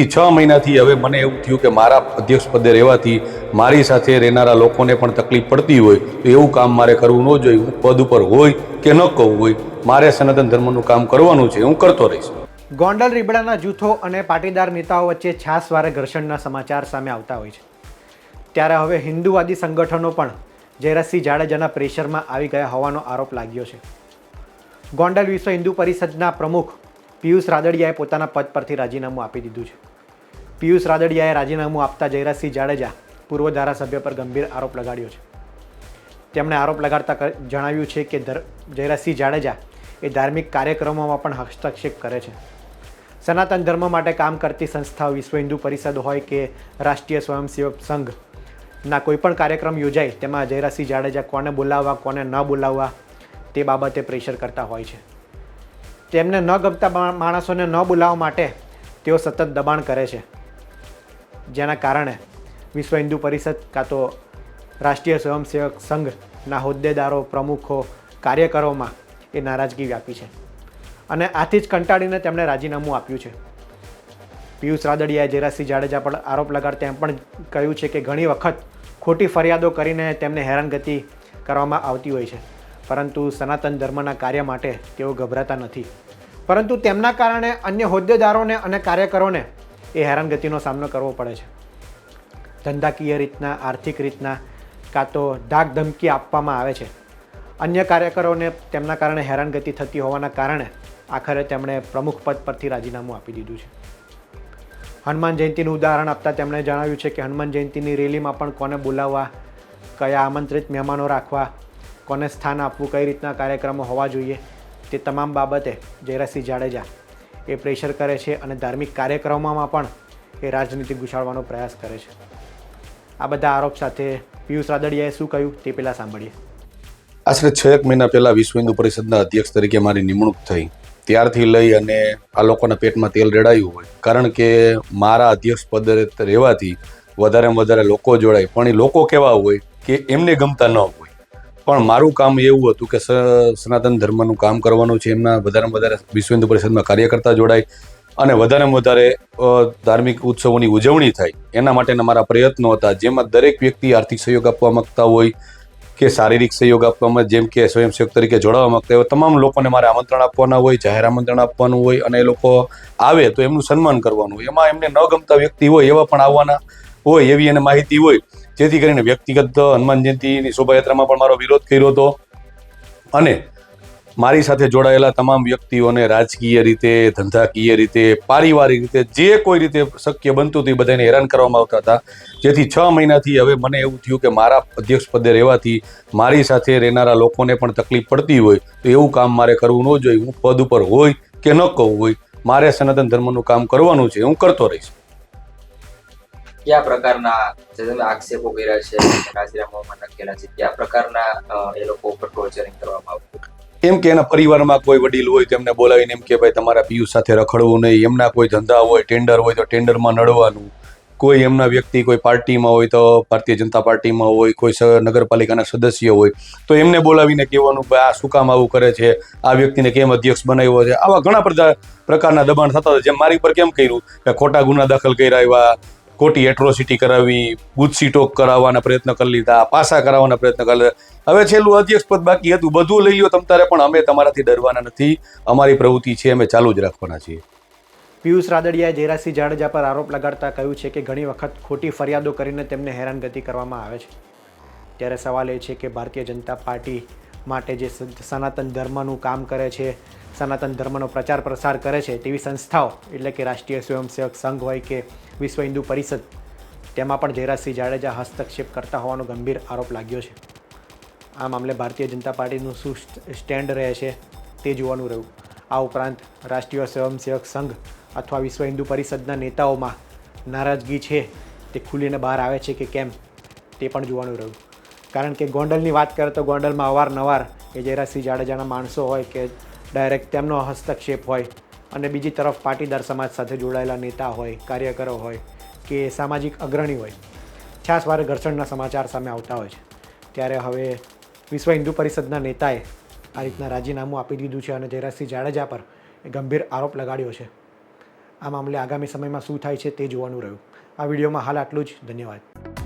છ મહિનાથી હવે મને એવું થયું કે મારા અધ્યક્ષ પદે રહેવાથી મારી સાથે રહેનારા લોકોને પણ તકલીફ પડતી હોય, તો એવું કામ મારે કરવું ન જોઈએ. હું પદ ઉપર હોય કે ન કહું હોય, મારે સનાતન ધર્મનું કામ કરવાનું છે, હું કરતો રહીશ. ગોંડલ, રીબડાના જૂથો અને પાટીદાર નેતાઓ વચ્ચે છાસવારે ઘર્ષણના સમાચાર સામે આવતા હોય છે. ત્યારે હવે હિન્દુવાદી સંગઠનો પણ જયરાજસિંહ જાડેજાના પ્રેશરમાં આવી ગયા હોવાનો આરોપ લાગ્યો છે. ગોંડલ વિશ્વ હિન્દુ પરિષદના પ્રમુખ પિયુષ રાદડિયાએ પોતાના પદ પરથી રાજીનામું આપી દીધું છે. પિયુષ રાદડિયાએ રાજીનામું આપતા જયરાજસિંહ જાડેજા પૂર્વ ધારાસભ્ય પર ગંભીર આરોપ લગાડ્યો છે. તેમણે આરોપ લગાડતા જણાવ્યું છે કે જયરાજસિંહ જાડેજા એ ધાર્મિક કાર્યક્રમોમાં પણ હસ્તક્ષેપ કરે છે. સનાતન ધર્મ માટે કામ કરતી સંસ્થાઓ વિશ્વ હિન્દુ પરિષદ હોય કે રાષ્ટ્રીય સ્વયંસેવક સંઘના કોઈપણ કાર્યક્રમ યોજાય તેમાં જયરાજસિંહ જાડેજા કોને બોલાવવા, કોને ન બોલાવવા તે બાબતે પ્રેશર કરતા હોય છે. તેમને ન ગમતા માણસોને ન બોલાવવા માટે તેઓ સતત દબાણ કરે છે. જેના કારણે વિશ્વ હિન્દુ પરિષદ કાં તો રાષ્ટ્રીય સ્વયંસેવક સંઘના હોદ્દેદારો, પ્રમુખો, કાર્યકરોમાં એ નારાજગી વ્યાપી છે. અને આથી જ કંટાળીને તેમણે રાજીનામું આપ્યું છે. પિયુષ રાદડિયાએ જયરાજસિંહ જાડેજા પર આરોપ લગાડતા એમ પણ કહ્યું છે કે ઘણી વખત ખોટી ફરિયાદો કરીને તેમને હેરાનગતિ કરવામાં આવતી હોય છે. પરંતુ સનાતન ધર્મના કાર્ય માટે તેઓ ગભરાતા નથી. પરંતુ તેમના કારણે અન્ય હોદ્દેદારોને અને કાર્યકરોને એ હેરાનગતિનો સામનો કરવો પડે છે. ધંધાકીય રીતના, આર્થિક રીતના કાં તો ધાક ધમકી આપવામાં આવે છે. અન્ય કાર્યકરોને તેમના કારણે હેરાનગતિ થતી હોવાના કારણે આખરે તેમણે પ્રમુખ પદ પરથી રાજીનામું આપી દીધું છે. હનુમાન જયંતિનું ઉદાહરણ આપતા તેમણે જણાવ્યું છે કે હનુમાન જયંતિની રેલીમાં પણ કોને બોલાવવા, કયા આમંત્રિત મહેમાનો રાખવા, કોને સ્થાન આપવું, કઈ રીતના કાર્યક્રમો હોવા જોઈએ તે તમામ બાબતે જયરાસિંહ જાડેજા એ પ્રેશર કરે છે અને ધાર્મિક કાર્યક્રમોમાં પણ એ રાજનીતિ ઘુસાડવાનો પ્રયાસ કરે છે. આ બધા આરોપ સાથે પિયુષ રાદડિયાએ શું કહ્યું તે પહેલાં સાંભળીએ. આશરે છ એક મહિના પહેલાં વિશ્વ હિન્દુ પરિષદના અધ્યક્ષ તરીકે મારી નિમણૂક થઈ. ત્યારથી લઈ અને આ લોકોના પેટમાં તેલ રેડાયું હોય. કારણ કે મારા અધ્યક્ષ પદ રહેવાથી વધારેમાં વધારે લોકો જોડાય. પણ એ લોકો કેવા હોય કે એમને ગમતા ન હોય. પણ મારું કામ એવું હતું કે સનાતન ધર્મનું કામ કરવાનું છે. એમના વધારેમાં વધારે વિશ્વ હિન્દુ પરિષદમાં કાર્યકર્તા જોડાય અને વધારેમાં વધારે ધાર્મિક ઉત્સવોની ઉજવણી થાય. એના માટેના મારા પ્રયત્નો હતા. જેમાં દરેક વ્યક્તિ આર્થિક સહયોગ આપવા માંગતા હોય કે શારીરિક સહયોગ આપવામાં જેમ કે સ્વયંસેવક તરીકે જોડાવા માંગતા હોય, તમામ લોકોને મારે આમંત્રણ આપવાના હોય, જાહેર આમંત્રણ આપવાનું હોય અને એ લોકો આવે તો એમનું સન્માન કરવાનું હોય. એમાં એમને ન ગમતા વ્યક્તિ હોય એવા પણ આવવાના હોય એવી એને માહિતી હોય. જેથી કરીને વ્યક્તિગત હનુમાન જયંતિની શોભાયાત્રામાં પણ મારો વિરોધ કર્યો હતો. અને મારી સાથે જોડાયેલા તમામ વ્યક્તિઓને રાજકીય રીતે, ધંધાકીય રીતે, પારિવારિક રીતે, જે કોઈ રીતે શક્ય બનતું હતું એ બધાને હેરાન કરવામાં આવતા હતા. જેથી છ મહિનાથી હવે મને એવું થયું કે મારા અધ્યક્ષ પદે રહેવાથી મારી સાથે રહેનારા લોકોને પણ તકલીફ પડતી હોય, તો એવું કામ મારે કરવું ન જોઈએ. હું પદ ઉપર હોય કે ન કહું હોય, મારે સનાતન ધર્મનું કામ કરવાનું છે, હું કરતો રહીશ. કયા પ્રકારના જે તમે આક્ષેપો કર્યા છે રાજીનામામાં નાખેલા છે, કયા પ્રકારના એ લોકો ઉપર ટોર્ચરિંગ કરવામાં આવતું એમ કે એના પરિવારમાં કોઈ વડીલ હોય તેમને બોલાવીને એમ કે ભાઈ તમારા પીયુ સાથે રખડવું નહીં, એમના કોઈ ધંધા હોય ટેન્ડર હોય તો ટેન્ડરમાં નડવાનું. કોઈ એમના વ્યક્તિ કોઈ પાર્ટીમાં હોય તો ભારતીય જનતા પાર્ટીમાં હોય, કોઈ નગરપાલિકાના સદસ્ય હોય, તો એમને બોલાવીને કહેવાનું આ શું કામ આવું કરે છે, આ વ્યક્તિને કેમ અધ્યક્ષ બનાવ્યો છે? આવા ઘણા બધા પ્રકારના દબાણ થતા હતા, જેમ મારી પર કેમ કર્યું? કે ખોટા ગુના દાખલ કર્યા એવા ખોટી એટ્રોસિટી કરાવી ગુજસી ટોક કરાવવાના પ્રયત્ન કરી લીધા, પાસા કરાવવાના પ્રયત્ન કરી લીધા. હવે છેલ્લું અધ્યક્ષ પદ બાકી હતું. બધું લઈ લો તારે, પણ અમે તમારાથી ડરવાના નથી. અમારી પ્રવૃત્તિ છે, અમે ચાલુ જ રાખવાના છીએ. પિયુષ રાદડિયાએ જયરાજસિંહ જાડેજા પર આરોપ લગાડતા કહ્યું છે કે ઘણી વખત ખોટી ફરિયાદો કરીને તેમને હેરાનગતિ કરવામાં આવે છે. ત્યારે સવાલ એ છે કે ભારતીય જનતા પાર્ટી માટે જે સનાતન ધર્મનું કામ કરે છે, સનાતન ધર્મનો પ્રચાર પ્રસાર કરે છે, તેવી સંસ્થાઓ, એટલે કે રાષ્ટ્રીય સ્વયંસેવક સંઘ હોય કે વિશ્વ હિન્દુ પરિષદ, તેમાં પણ જયરાજસિંહ જાડેજા હસ્તક્ષેપ કરતા હોવાનો ગંભીર આરોપ લાગ્યો છે. આ મામલે ભારતીય જનતા પાર્ટીનું શું સ્ટ- સ્ટેન્ડ રહે છે, તે જોવાનું રહ્યું. આ ઉપરાંત રાષ્ટ્રીય સ્વયંસેવક સંઘ અથવા વિશ્વ હિન્દુ પરિષદના નેતાઓમાં નારાજગી છે, તે ખુલીને બહાર આવે છે કે કેમ, તે પણ જોવાનું રહ્યું. કારણ કે ગોંડલની વાત કરે તો ગોંડલમાં અવારનવાર એ જયરાજસિંહ જાડેજાના માણસો હોય કે ડાયરેક્ટ તેમનો હસ્તક્ષેપ હોય અને બીજી તરફ પાટીદાર સમાજ સાથે જોડાયેલા નેતા હોય, કાર્યકરો હોય કે સામાજિક અગ્રણી હોય. છાસ વારે ઘર્ષણના સમાચાર સામે આવતા હોય છે. ત્યારે હવે વિશ્વ હિન્દુ પરિષદના નેતાએ આ રીતના રાજીનામું આપી દીધું છે અને જયરાજસિંહ જાડેજા પર ગંભીર આરોપ લગાડ્યો છે. આ મામલે આગામી સમયમાં શું થાય છે તે જોવાનું રહ્યું. આ વિડીયોમાં હાલ આટલું જ. ધન્યવાદ.